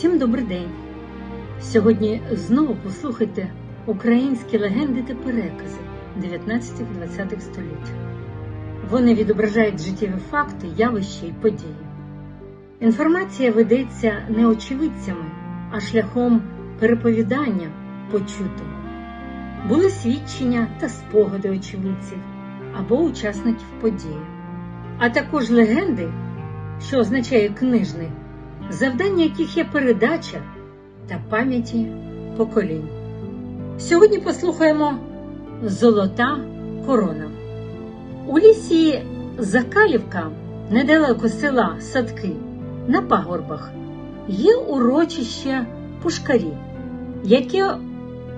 Всім добрий день! Сьогодні знову послухайте українські легенди та перекази 19-20 століть. Вони відображають життєві факти, явища і події. Інформація ведеться не очевидцями, а шляхом переповідання почутого. Були свідчення та спогади очевидців або учасників події, а також легенди, що означає книжний, завдання яких є передача та пам'яті поколінь. Сьогодні послухаємо Золота корона. У лісі Закалівка, недалеко села Садки, на пагорбах, є урочище пушкарі, які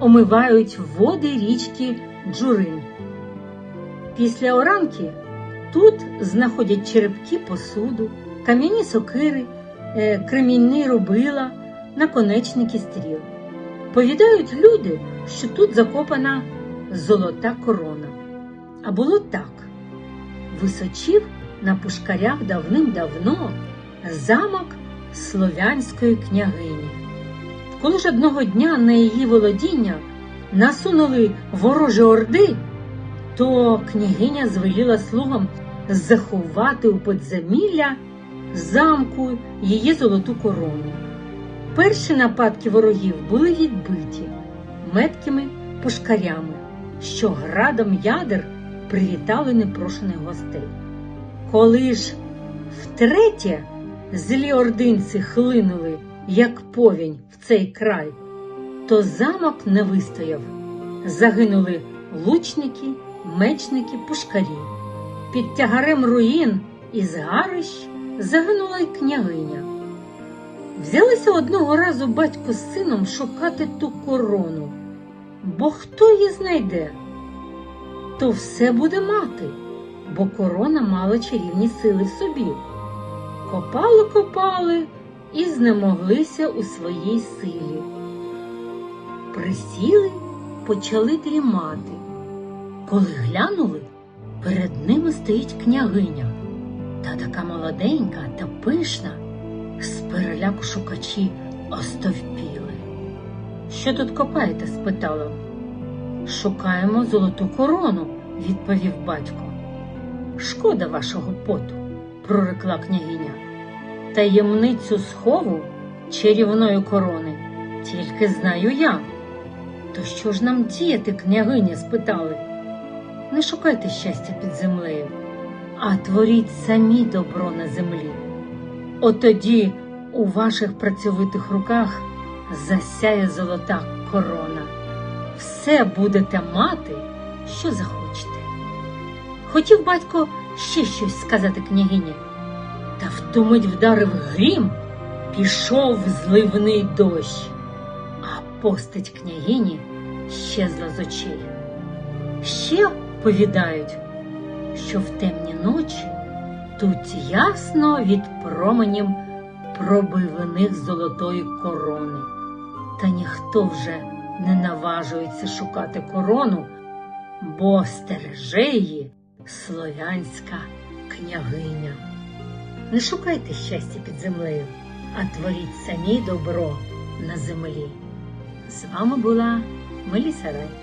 омивають води річки Джурин. Після оранки тут знаходять черепки посуду, кам'яні сокири, кремінні рубила, наконечники стріл. Повідають люди, що тут закопана золота корона. А було так: височив на пушкарях давним-давно замок слов'янської княгині. Коли ж одного дня на її володіння насунули ворожі орди, то княгиня звеліла слугам заховати у подземілля замку її золоту корону. Перші нападки ворогів були відбиті меткими пушкарями, що градом ядер привітали непрошених гостей. Коли ж втретє злі ординці хлинули, як повінь в цей край, то замок не вистояв. Загинули лучники, мечники, пушкарі. Під тягарем руїн і згарищ загинула й княгиня. Взялися одного разу батько з сином шукати ту корону, бо хто її знайде, то все буде мати, бо корона мала чарівні сили в собі. Копали, копали і знемоглися у своїй силі. Присіли, почали дрімати. Коли глянули, перед ними стоїть княгиня, та така молоденька та пишна. З переляку шукачі остовпіли. Що тут копаєте? спитала. Шукаємо золоту корону, відповів батько. Шкода вашого поту, прорекла княгиня. Таємницю схову чарівної корони тільки знаю я. То що ж нам діяти, княгиня? спитали. Не шукайте щастя під землею, а творіть самі добро на землі. От тоді у ваших працьовитих руках засяє золота корона. Все будете мати, що захочете. Хотів батько ще щось сказати княгині, та в ту мить вдарив грім, пішов зливний дощ, а постать княгині щезла з очей. Ще повідають, що в темні ночі Тут ясно від променів пробиваних золотої корони, та ніхто вже не наважується шукати корону, бо стереже її слов'янська княгиня. Не шукайте щастя під землею, а творіть самі добро на землі. З вами була Меліса Рай.